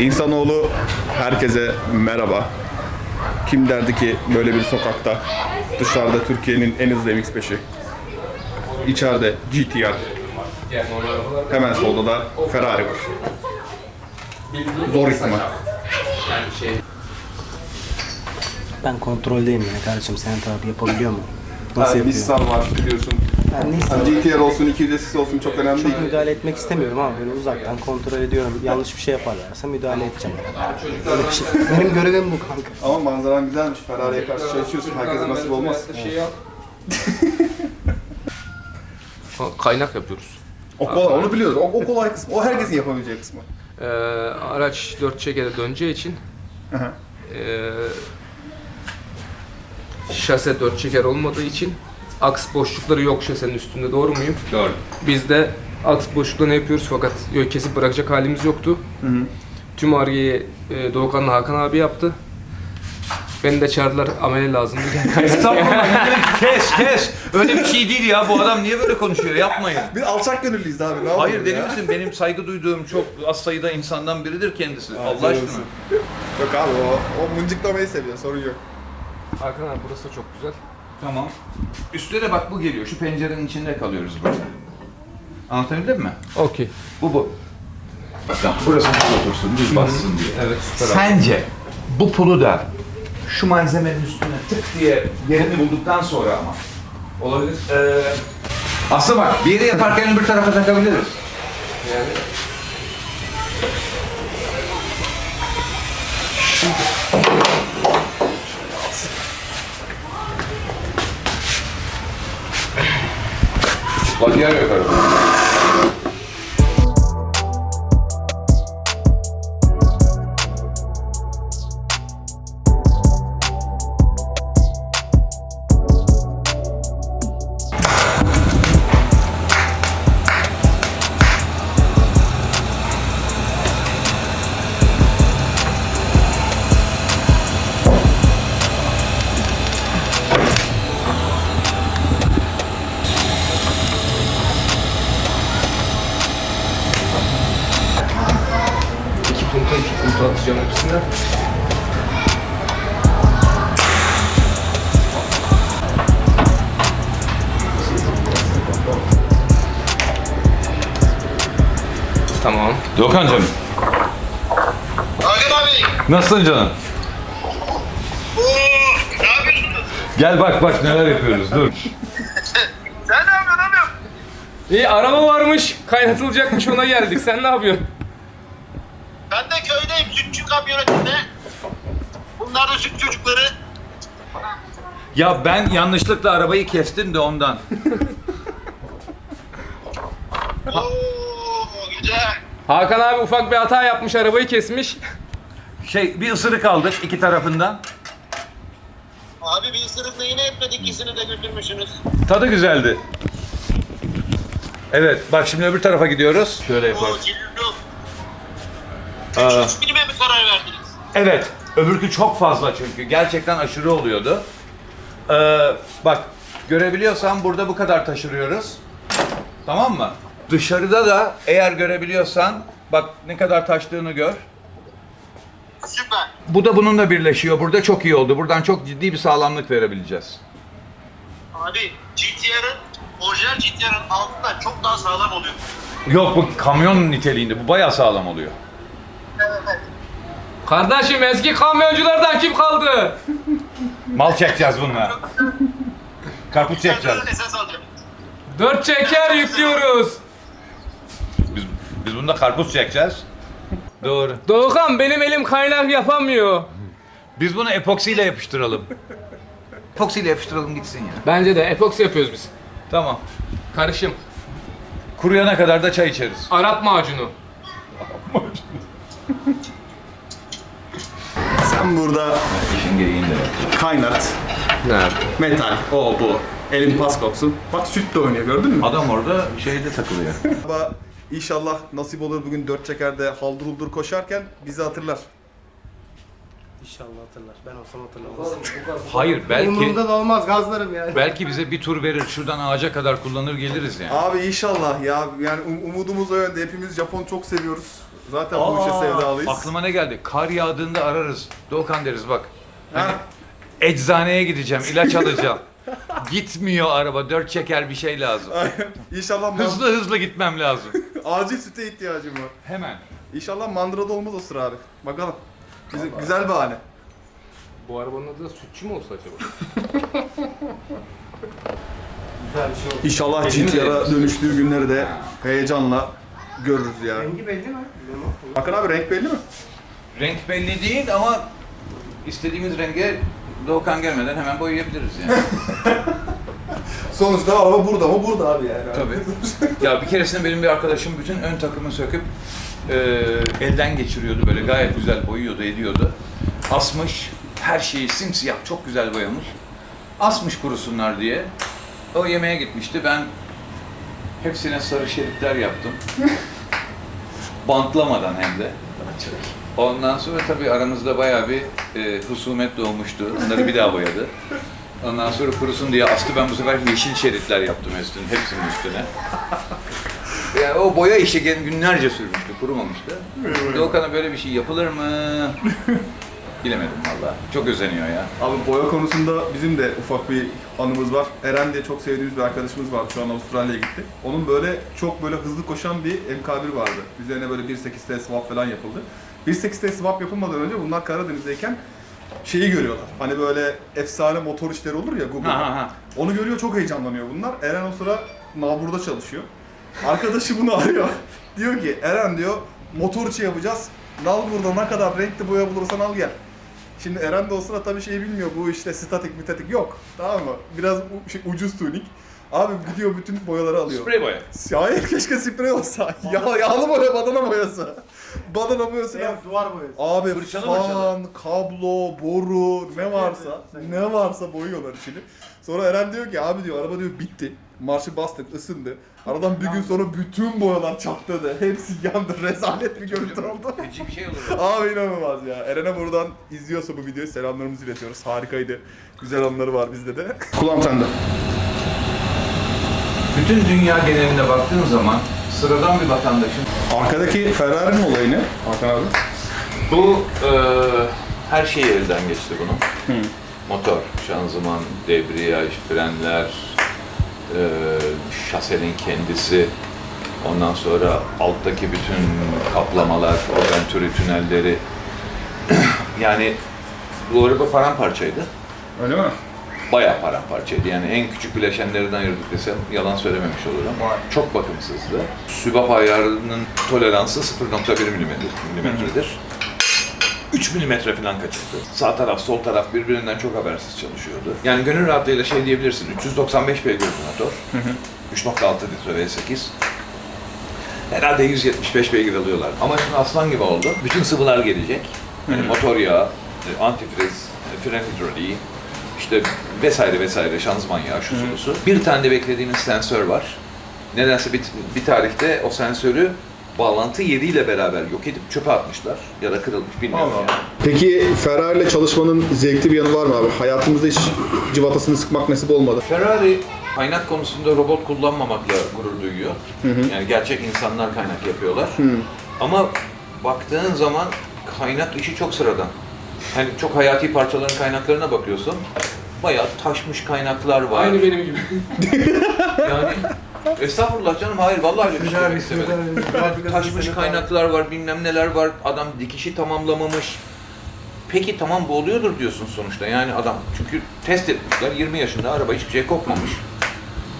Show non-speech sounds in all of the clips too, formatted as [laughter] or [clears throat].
İnsanoğlu herkese merhaba. Kim derdi ki böyle bir sokakta dışarıda Türkiye'nin en hızlı MX-5'i içeride GTR hemen solda da Ferrari var. Zor ihtimal. Ben kontroldeyim yine kardeşim. Sen tabi yapabiliyor mu? Nasıl Yani yapıyor? Nissan var biliyorsun. Ben neyse GTR olsun, 200 SS olsun çok önemli değil. çok müdahale etmek istemiyorum ama böyle uzaktan kontrol ediyorum. Yanlış bir şey yaparlarsa müdahale edeceğim. Öyle bir şey. [laughs] Benim görevim bu kanka. Ama manzaran güzelmiş. Ferrari'ye karşı çalışıyorsun. Herkese nasip olmaz. Kaynak yapıyoruz. O kolay, onu biliyoruz. O, o kolay kısmı. O herkesin yapabileceği kısmı. Ee, araç dört çekere döneceği için ee, şase dört çeker olmadığı için aks boşlukları yok şasenin üstünde doğru muyum? Doğru. Biz de aks boşluklarını yapıyoruz fakat yok, kesip bırakacak halimiz yoktu. Tüm argeyi e, Doğukan'la Hakan abi yaptı. Beni de çağırdılar amele lazımdı. [laughs] Estağfurullah. kes kes. Öyle bir şey değil ya. Bu adam niye böyle konuşuyor? Yapmayın. Biz alçak gönüllüyüz abi. Ne Hayır deli misin? Benim saygı duyduğum çok az sayıda insandan biridir kendisi. Allah canım aşkına. Yok abi o, o mıncıklamayı seviyor. Sorun yok. Hakan abi burası da çok güzel. Tamam. Üstlere bak bu geliyor. Şu pencerenin içinde kalıyoruz böyle. Anlatabildim mi? Okey. Bu bu. Bak burası düz otursun, düz bassın diye. Evet süper. Sence bu pulu da şu malzemenin üstüne tık diye yerini bulduktan sonra ama Olabilir. Ee, aslında bak bir yere yaparken öbür tarafa takabiliriz. Yani diario, pero... atacağım hepsine. Tamam. Doğukan'cığım Hakan abi. nasılsın canım? Oo, ne yapıyorsunuz? Gel bak bak neler yapıyoruz dur. [laughs] Sen ne yapıyorsun abi? İyi araba varmış. Kaynatılacakmış ona geldik. Sen ne yapıyorsun? hep sütçü kamyonetinde. Bunlar da süt çocukları. Ya ben yanlışlıkla arabayı kestim de ondan. [laughs] Oo güzel. Hakan abi ufak bir hata yapmış, arabayı kesmiş. Şey bir ısırık aldık iki tarafından. Abi bir ısırıkla yine etmedik ikisini de götürmüşsünüz. Tadı güzeldi. Evet bak şimdi öbür tarafa gidiyoruz. Şöyle yapalım. 3 birime mi karar verdiniz? Evet. Öbürkü çok fazla çünkü. Gerçekten aşırı oluyordu. Ee, bak görebiliyorsan burada bu kadar taşırıyoruz. Tamam mı? Dışarıda da eğer görebiliyorsan bak ne kadar taştığını gör. Süper. Bu da bununla birleşiyor. Burada çok iyi oldu. Buradan çok ciddi bir sağlamlık verebileceğiz. Abi GTR'ın orijinal GTR'ın altında çok daha sağlam oluyor. Yok bu kamyon niteliğinde. Bu bayağı sağlam oluyor. Kardeşim eski kamyonculardan kim kaldı? Mal çekeceğiz bununla. Karpuz çekeceğiz. Sen esas alacağım. Dört çeker yüklüyoruz. Biz, biz bunda karpuz çekeceğiz. Doğru. Doğukan benim elim kaynak yapamıyor. Biz bunu epoksiyle yapıştıralım. Epoksiyle yapıştıralım gitsin ya. Bence de epoksi yapıyoruz biz. Tamam. Karışım. Kuruyana kadar da çay içeriz. Arap macunu. Sen burada İşin gereğinde. kaynat, Nerede? metal, o bu. Elin pas kopsun. Bak süt de oynuyor gördün mü? Adam orada şeyde takılıyor. Ama inşallah nasip olur bugün dört çekerde haldır huldur koşarken bizi hatırlar. İnşallah hatırlar. Ben olsam hatırlamaz. Hayır belki Umurumda da olmaz gazlarım yani. belki bize bir tur verir şuradan ağaca kadar kullanır geliriz yani. Abi inşallah ya. Yani um- umudumuz o yönde. Hepimiz Japon çok seviyoruz. Zaten bu işe sevdalıyız. Aklıma ne geldi? Kar yağdığında ararız. Doğukan deriz bak. Hani Ha. eczaneye gideceğim, ilaç alacağım. [laughs] Gitmiyor araba, dört çeker bir şey lazım. İnşallah man- Hızlı hızlı gitmem lazım. [laughs] acil süte ihtiyacım var. Hemen. İnşallah mandırada olmaz o sıra abi. Bakalım. Güzel, güzel bir bahane. Bu arabanın adı da sütçü mü olsa acaba? [laughs] Güzel bir şey. İnşallah GTR'a dediniz? dönüştüğü günleri de heyecanla görürüz ya. Rengi belli mi? Hakan abi renk belli mi? Renk belli değil ama istediğimiz renge Doğukan gelmeden hemen boyayabiliriz yani. [laughs] Sonuçta araba burada mı? Burada abi yani. Tabii. Ya bir keresinde benim bir arkadaşım bütün ön takımı söküp e, elden geçiriyordu böyle gayet güzel boyuyordu ediyordu. Asmış her şeyi simsiyah çok güzel boyamış. Asmış kurusunlar diye. O yemeğe gitmişti. Ben hepsine sarı şeritler yaptım. [laughs] Bantlamadan hem de. Ondan sonra tabii aramızda bayağı bir e, husumet doğmuştu. Onları bir daha boyadı. Ondan sonra kurusun diye astı. Ben bu sefer yeşil şeritler yaptım üstüne, hepsinin üstüne. Yani o boya işi günlerce sürmüştü, kurumamıştı. Doğukan'a böyle bir şey yapılır mı? Bilemedim valla. Çok özeniyor ya. Abi boya konusunda bizim de ufak bir anımız var. Eren diye çok sevdiğimiz bir arkadaşımız var. Şu an Avustralya'ya gitti. Onun böyle çok böyle hızlı koşan bir MK1 vardı. Üzerine böyle 1.8T swap falan yapıldı. 1.8T swap yapılmadan önce bunlar Karadeniz'deyken şeyi görüyorlar. Hani böyle efsane motor işleri olur ya Google'da. Onu görüyor çok heyecanlanıyor bunlar. Eren o sıra Nabur'da çalışıyor. Arkadaşı bunu arıyor. [laughs] diyor ki Eren diyor motor içi yapacağız. Nalbur'da ne kadar renkli boya bulursan al gel. Şimdi Eren de o sıra tabii şeyi bilmiyor. Bu işte statik mitatik yok. Tamam mı? Biraz u- şey, ucuz tuning. Abi gidiyor bütün boyaları alıyor. Sprey boya. Hayır keşke sprey olsa. ya, yağlı boya, badana boyası. Badana boyası. Şey, duvar boyası. Abi Fırçalı fan, fırçalı. kablo, boru ne varsa ne varsa boyuyorlar içini. Sonra Eren diyor ki abi diyor araba diyor bitti. Marşı bastık ısındı. Aradan bir gün sonra bütün boyalar çatladı. Hepsi yandı. [laughs] Rezalet bir görüntü oldu. Feci bir şey olur. [laughs] Abi inanılmaz ya. Eren'e buradan izliyorsa bu videoyu selamlarımızı iletiyoruz. Harikaydı. Güzel anları var bizde de. [laughs] Kulağım sende. Bütün dünya geneline baktığın zaman sıradan bir vatandaşın Arkadaki Ferrari'nin olayı ne? Hakan abi. Bu e, her şey elden geçti bunun. Motor, şanzıman, debriyaj, frenler, e, şasenin kendisi, ondan sonra alttaki bütün kaplamalar, o venturi tünelleri. [clears throat] yani bu araba paramparçaydı. Öyle mi? Bayağı paramparçaydı. Yani en küçük bileşenlerden ayırdık desem yalan söylememiş olurum. Çok bakımsızdı. Sübap ayarının toleransı 0.1 milimetredir. 3 milimetre falan kaçırdı. Sağ taraf, sol taraf birbirinden çok habersiz çalışıyordu. Yani gönül rahatlığıyla şey diyebilirsin, 395 beygir motor, 3.6 litre V8. Herhalde 175 beygir alıyorlar. Ama şimdi aslan gibi oldu. Bütün sıvılar gelecek. Yani motor yağı, e, antifriz, e, fren hidroliği, işte vesaire vesaire şanzıman yağı, şu su Bir tane de beklediğimiz sensör var. Nedense bir, bir tarihte o sensörü bağlantı yeriyle beraber yok edip çöpe atmışlar ya da kırılmış bilmiyorum Allah. yani. Peki Ferrari ile çalışmanın zevkli bir yanı var mı abi? Hayatımızda hiç civatasını sıkmak nasip olmadı. Ferrari kaynak konusunda robot kullanmamakla gurur duyuyor. Yani gerçek insanlar kaynak yapıyorlar. Ama baktığın zaman kaynak işi çok sıradan. Hani çok hayati parçaların kaynaklarına bakıyorsun. Bayağı taşmış kaynaklar var. Aynı benim gibi. [laughs] Yani estağfurullah canım hayır vallahi öyle bir şey demek istemedim. Taşmış kaynaklar var, bilmem neler var. Adam dikişi tamamlamamış. Peki tamam bu oluyordur diyorsun sonuçta. Yani adam çünkü test etmişler 20 yaşında araba hiçbir şey kopmamış.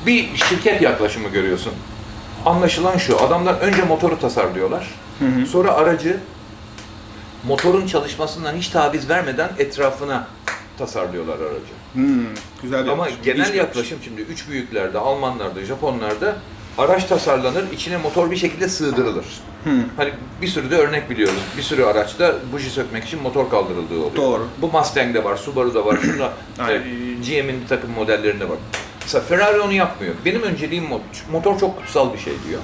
Bir şirket yaklaşımı görüyorsun. Anlaşılan şu, adamlar önce motoru tasarlıyorlar. Sonra aracı motorun çalışmasından hiç taviz vermeden etrafına tasarlıyorlar aracı. Hmm, güzel bir Ama yaklaşım. genel bir yaklaşım şimdi üç büyüklerde, Almanlarda, Japonlarda araç tasarlanır, içine motor bir şekilde sığdırılır. Hani bir sürü de örnek biliyoruz. Bir sürü araçta buji sökmek için motor kaldırıldığı oluyor. Doğru. Bu Mustang'de var, Subaru'da var, şunda e, GM'in bir takım modellerinde var. Mesela Ferrari onu yapmıyor. Benim önceliğim motor. Motor çok kutsal bir şey diyor.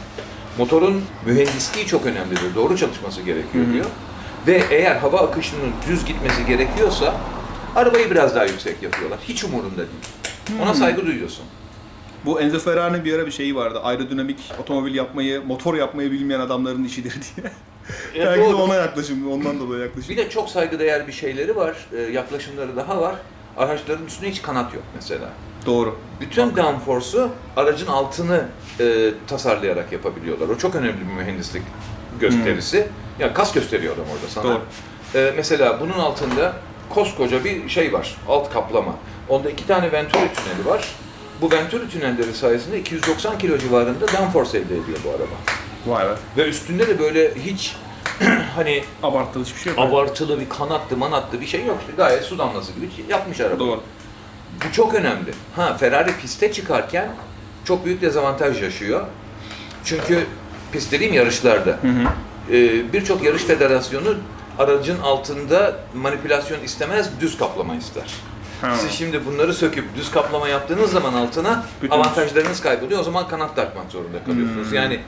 Motorun mühendisliği çok önemlidir. Doğru çalışması gerekiyor diyor. Ve eğer hava akışının düz gitmesi gerekiyorsa arabayı biraz daha yüksek yapıyorlar. Hiç umurunda değil. Ona saygı duyuyorsun. Bu Enzo Ferrari'nin bir ara bir şeyi vardı. Aerodinamik otomobil yapmayı, motor yapmayı bilmeyen adamların işidir diye. E, [laughs] Belki de doğru. ona yaklaşım, ondan dolayı yaklaşım. Bir de çok saygıdeğer bir şeyleri var, e, yaklaşımları daha var. Araçların üstünde hiç kanat yok mesela. Doğru. Bütün downforce'u aracın altını e, tasarlayarak yapabiliyorlar. O çok önemli bir mühendislik gösterisi. Ya kas gösteriyor adam orada sana. Doğru. E, mesela bunun altında koskoca bir şey var, alt kaplama. Onda iki tane Venturi tüneli var. Bu Venturi tünelleri sayesinde 290 kilo civarında downforce elde ediyor bu araba. Vay be. Ve üstünde de böyle hiç [clears throat] hani Abartılı hiçbir şey yok. abartılı bir kanattı manatlı bir şey yok. Gayet su damlası gibi yapmış araba. Doğru. Bu çok önemli. Ha Ferrari piste çıkarken çok büyük dezavantaj yaşıyor. Çünkü pist dediğim yarışlarda. Ee, Birçok yarış federasyonu aracın altında manipülasyon istemez, düz kaplama ister. Ha. Siz şimdi bunları söküp düz kaplama yaptığınız zaman altına Bütün- avantajlarınız kayboluyor. O zaman kanat takmak zorunda kalıyorsunuz. Yani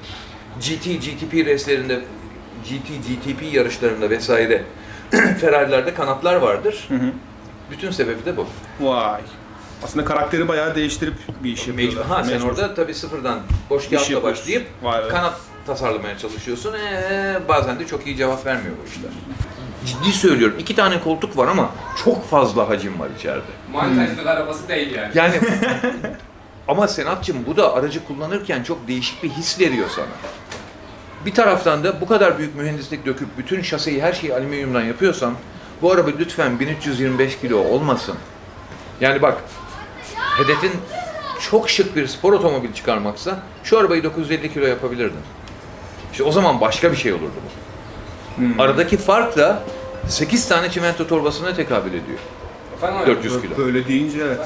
GT, GTP race'lerinde, GT, GTP yarışlarında vesaire [clears throat] Ferrari'lerde kanatlar vardır. Bütün sebebi de bu. Vay. Aslında karakteri bayağı değiştirip bir iş Mecbur. yapıyorlar. Ha sen Mecbur. orada tabii sıfırdan boş kağıtla başlayıp Vay be. kanat tasarlamaya çalışıyorsun. Ee, bazen de çok iyi cevap vermiyor bu işler. Ciddi söylüyorum. iki tane koltuk var ama çok fazla hacim var içeride. Montajlık arabası değil yani. Yani [laughs] ama Senatçım bu da aracı kullanırken çok değişik bir his veriyor sana. Bir taraftan da bu kadar büyük mühendislik döküp bütün şaseyi her şeyi alüminyumdan yapıyorsan bu araba lütfen 1325 kilo olmasın. Yani bak hedefin çok şık bir spor otomobil çıkarmaksa şu arabayı 950 kilo yapabilirdin. İşte o zaman başka bir şey olurdu bu. Aradaki fark da 8 tane çimento torbasına tekabül ediyor. Efendim abi? 400 kilo. Böyle deyince evet.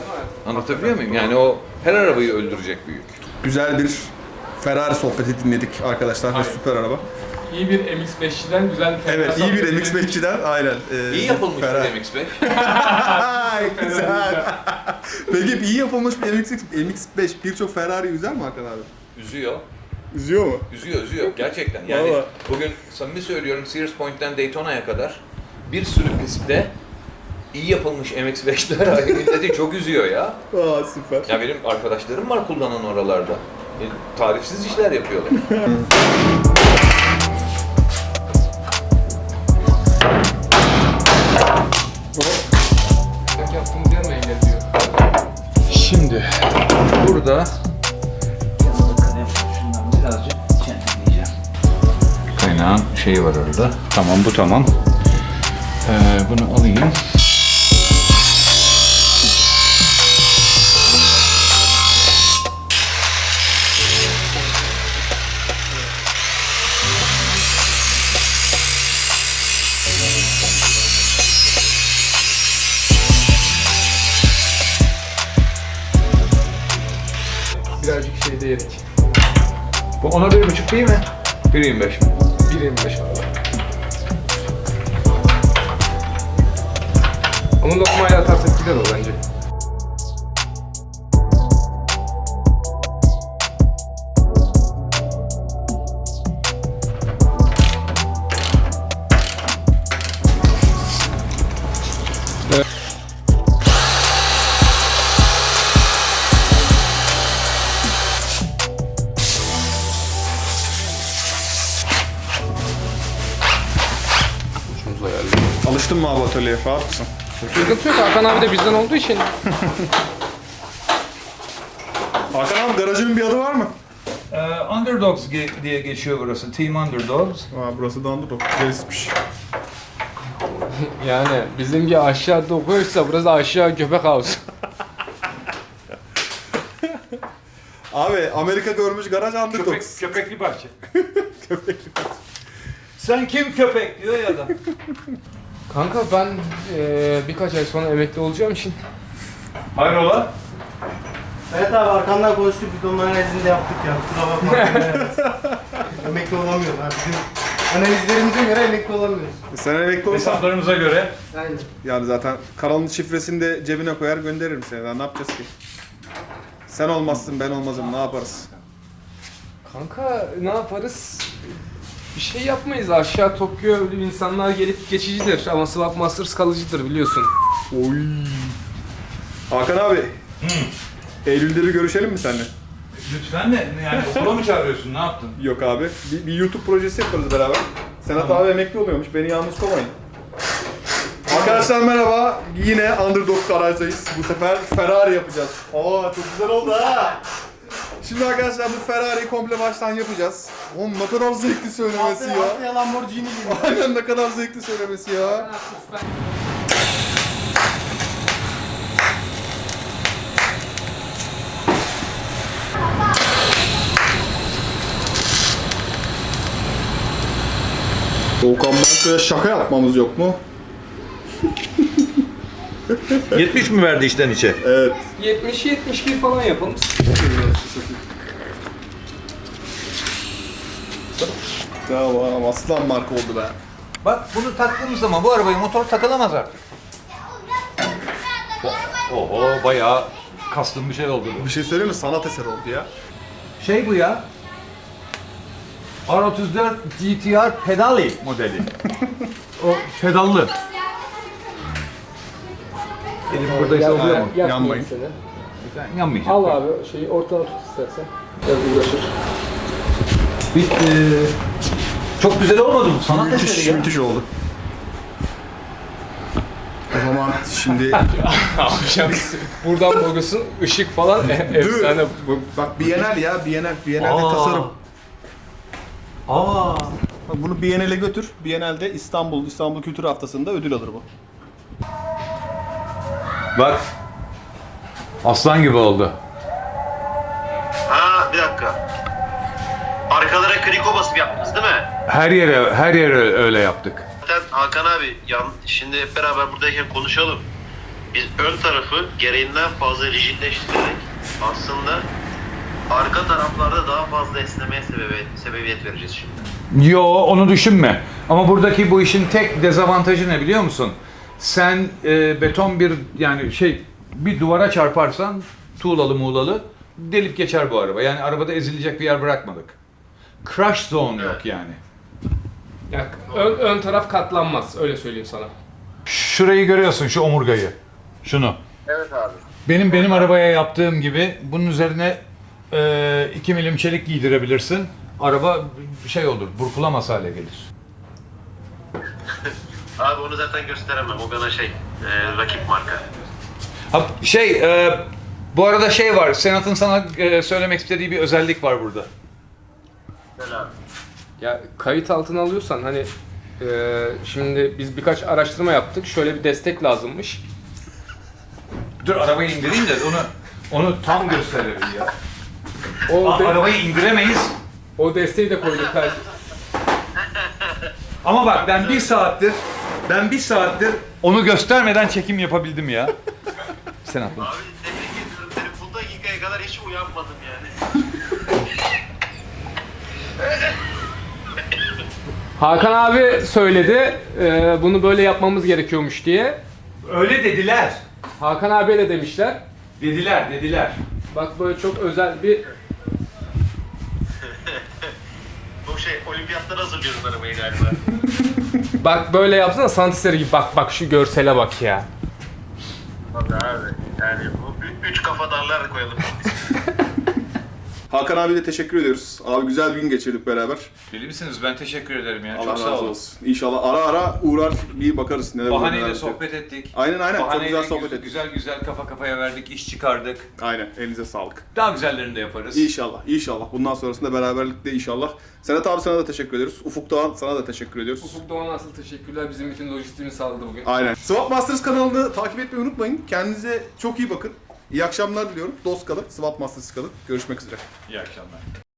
Anlatabiliyor muyum? Yani o her arabayı öldürecek büyük. Güzel bir Ferrari sohbeti dinledik arkadaşlar. Aynen. Süper araba. İyi bir MX-5'çiden güzel bir Evet, iyi bir MX-5'çiden aynen. Ee, İyi yapılmış Ferrari. bir MX-5. Ay, güzel. Peki iyi yapılmış bir MX, MX-5 birçok Ferrari üzer mi Hakan abi? Üzüyor. Üzüyor mu? Üzüyor, üzüyor. Gerçekten. Yani Vallahi. bugün samimi söylüyorum Sears Point'ten Daytona'ya kadar bir sürü pistte iyi yapılmış MX-5'ler milleti [laughs] çok üzüyor ya. Aa süper. Ya benim arkadaşlarım var kullanan oralarda. E, tarifsiz işler yapıyorlar. [laughs] Şimdi burada kaynağın şeyi var orada. Tamam bu tamam. Ee, bunu alayım. Birazcık şeyde yedik. Bu ona bir buçuk değil mi? 1.25 mi? 1.25 abi. Onu lokmayla atarsak gider o bence. Atölyeye? Rahat mısın? Sıkıntı yok Hakan abi de bizden olduğu için. [laughs] Hakan abi garajının bir adı var mı? Ee, Underdogs ge- diye geçiyor burası. Team Underdogs. Aa burası da Underdog. İsimmiş. [laughs] Yani bizimki aşağıda okuyorsa burası aşağı köpek havuz. [laughs] Abi Amerika görmüş garaj Underdogs. köpekli bahçe. Sen kim köpek diyor ya adam. Kanka ben eee, birkaç ay sonra emekli olacağım için Hayrola? Evet abi arkandan konuştuk bidonun analizini de yaptık ya. Kusura bakma. [laughs] Evet. Emekli olamıyoruz abi. Bizim analizlerimize göre emekli olamıyoruz. Sen emekli olsan Hesaplarımıza göre. Aynen. yani zaten kanalın şifresini de cebine koyar gönderirim seni. Daha ne yapacağız ki? Sen olmazsın ben olmazım ne yaparız? Kanka ne yaparız? Bir şey yapmayız. Aşağı Tokyo öyle insanlar gelip geçicidir ama Swap Masters kalıcıdır biliyorsun. Oy. Hakan abi. Eylül'de bir görüşelim mi seninle? Lütfen de yani okula mı çağırıyorsun? Ne yaptın? Yok abi. Bir, bir YouTube projesi yaparız beraber. Senat abi emekli oluyormuş. Beni yalnız kovmayın. Arkadaşlar merhaba. Yine Underdog garajdayız. Bu sefer Ferrari yapacağız. Oo çok güzel oldu ha. Şimdi arkadaşlar bu Ferrari'yi komple baştan yapacağız. Oğlum ne kadar zevkli söylemesi ya. haftaya Lamborghini geliyor. Aynen ne kadar zevkli söylemesi ya. Doğukan Banka'ya şaka yapmamız yok mu? 70 mi verdi içten içe? Evet. 70-71 falan yapalım. Tamam aslan marka oldu be. Bak bunu taktığımız zaman bu arabayı motor takılamaz artık. Oho bayağı kastım bir şey oldu bu. Bir şey söyleyeyim mi? Sanat eseri oldu ya. Şey bu ya. R34 GTR pedali modeli. [laughs] o pedallı. Elim buradaysa oluyor mu? Yanmayın. seni. Ben yanmayacağım. Al abi şeyi ortadan tut istersen. Biraz uğraşır. Bir, e, çok güzel olmadı mı? Sanat Müthiş, eseri ya. müthiş oldu. O zaman şimdi [laughs] Akşam buradan bakıyorsun ışık falan e- efsane. Bu- Bak Bienal ya, Bienal, Bienal'de Aa. tasarım. Aa. Bak bunu Bienal'e götür. Bienal'de İstanbul, İstanbul Kültür Haftası'nda ödül alır bu. Bak. Aslan gibi oldu. Ha bir dakika. Arkalara kriko basıp yaptınız değil mi? Her yere her yere öyle yaptık. Zaten Hakan abi yan, şimdi hep beraber buradayken konuşalım. Biz ön tarafı gereğinden fazla rigidleştirerek aslında arka taraflarda daha fazla esnemeye sebebiyet, sebebiyet vereceğiz şimdi. Yo onu düşünme. Ama buradaki bu işin tek dezavantajı ne biliyor musun? Sen e, beton bir yani şey bir duvara çarparsan tuğlalı muğlalı delip geçer bu araba. Yani arabada ezilecek bir yer bırakmadık. Crash zone yok yani. Yani ön, ön taraf katlanmaz öyle söyleyeyim sana. Şurayı görüyorsun şu omurgayı. Şunu. Evet abi. Benim benim arabaya yaptığım gibi bunun üzerine 2 milim çelik giydirebilirsin. Araba şey olur, burkulamaz hale gelir. Abi onu zaten gösteremem. O bana şey, e, rakip marka. Ha, şey, e, bu arada şey var, Senat'ın sana e, söylemek istediği bir özellik var burada. Gel abi. Ya kayıt altına alıyorsan hani e, şimdi biz birkaç araştırma yaptık. Şöyle bir destek lazımmış. Dur arabayı indireyim de onu onu tam gösterelim ya. O, de- arabayı indiremeyiz. o desteği de koyduk. Ter- Ama bak ben bir saattir, ben bir saattir onu göstermeden çekim yapabildim ya. [laughs] Senat bunu. Abi tebrik ediyorum seni. Bu dakikaya kadar hiç uyanmadım yani. [laughs] Hakan abi söyledi e, bunu böyle yapmamız gerekiyormuş diye. Öyle dediler. Hakan abiye de demişler. Dediler, dediler. Bak böyle çok özel bir [laughs] Bu şey, olimpiyatlara hazırlıyoruz arabayı galiba. Bak böyle yapsana sanat gibi. Bak bak şu görsele bak ya. Tabii abi. Yani bu üç kafa darlar koyalım. Hakan abi de teşekkür ediyoruz. Abi güzel bir gün geçirdik beraber. Deli misiniz? Ben teşekkür ederim ya. Allah Çok razı sağ olun. olsun. İnşallah ara ara uğrar bir bakarız neler oluyor, neler Bahaneyle bitiyor. sohbet ettik. Aynen aynen çok Bahaneyle güzel sohbet güzel, ettik. güzel güzel kafa kafaya verdik, iş çıkardık. Aynen elinize sağlık. Daha güzellerini de yaparız. İnşallah, inşallah. Bundan sonrasında beraberlikte inşallah. Senat abi sana da teşekkür ediyoruz. Ufuk Doğan sana da teşekkür ediyoruz. Ufuk Doğan asıl teşekkürler bizim bütün lojistiğimi sağladı bugün. Aynen. Swap Masters kanalını takip etmeyi unutmayın. Kendinize çok iyi bakın. İyi akşamlar diliyorum. Dost kalın, Swap Masters kalın. Görüşmek üzere. İyi akşamlar.